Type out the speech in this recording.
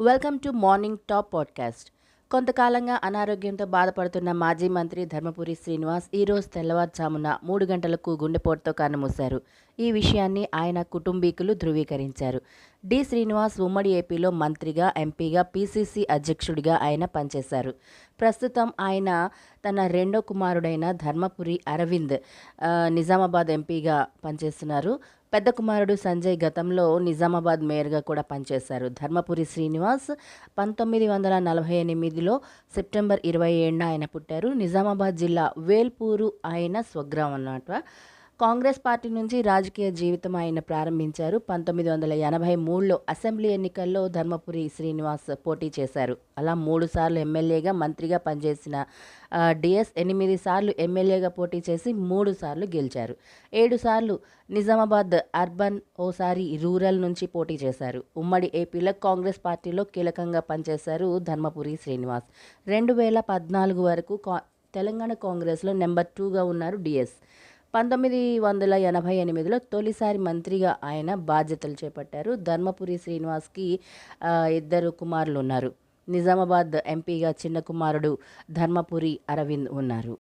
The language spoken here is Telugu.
Welcome to morning top podcast. కొంతకాలంగా అనారోగ్యంతో బాధపడుతున్న మాజీ మంత్రి ధర్మపురి శ్రీనివాస్ ఈరోజు తెల్లవారుజామున మూడు గంటలకు గుండెపోటుతో కన్నుమూశారు. ఈ విషయాన్ని ఆయన కుటుంబీకులు ధృవీకరించారు. డి. శ్రీనివాస్ ఉమ్మడి ఏపీలో మంత్రిగా ఎంపీగా పీసీసీ అధ్యక్షుడిగా ఆయన పనిచేశారు. ప్రస్తుతం ఆయన తన రెండో కుమారుడైన ధర్మపురి అరవింద్ నిజామాబాద్ ఎంపీగా పనిచేస్తున్నారు. పెద్ద కుమారుడు సంజయ్ గతంలో నిజామాబాద్ మేయర్గా కూడా పనిచేశారు. ధర్మపురి శ్రీనివాస్ పంతొమ్మిది వందల నలభై ఎనిమిదిలో సెప్టెంబర్ ఇరవై ఏడున ఆయన పుట్టారు. నిజామాబాద్ జిల్లా వేల్పూరు ఆయన స్వగ్రామం అన్నమాట. కాంగ్రెస్ పార్టీ నుంచి రాజకీయ జీవితం ఆయన ప్రారంభించారు. పంతొమ్మిది వందల ఎనభై మూడులో అసెంబ్లీ ఎన్నికల్లో ధర్మపురి శ్రీనివాస్ పోటీ చేశారు. అలా మూడు సార్లు ఎమ్మెల్యేగా మంత్రిగా పనిచేసిన డిఎస్ ఎనిమిది సార్లు ఎమ్మెల్యేగా పోటీ చేసి మూడు సార్లు గెలిచారు. ఏడు సార్లు నిజామాబాద్ అర్బన్ ఓసారి రూరల్ నుంచి పోటీ చేశారు. ఉమ్మడి ఏపీలో కాంగ్రెస్ పార్టీలో కీలకంగా పనిచేశారు ధర్మపురి శ్రీనివాస్. రెండు వేల పద్నాలుగు వరకు కా తెలంగాణ కాంగ్రెస్లో నెంబర్ టూగా ఉన్నారు డిఎస్. పంతొమ్మిది వందల ఎనభై ఎనిమిదిలో తొలిసారి మంత్రిగా ఆయన బాధ్యతలు చేపట్టారు. ధర్మపురి శ్రీనివాస్కి ఇద్దరు కుమారులు ఉన్నారు నిజామాబాద్ ఎంపీగా చిన్న కుమారుడు ధర్మపురి అరవింద్ ఉన్నారు.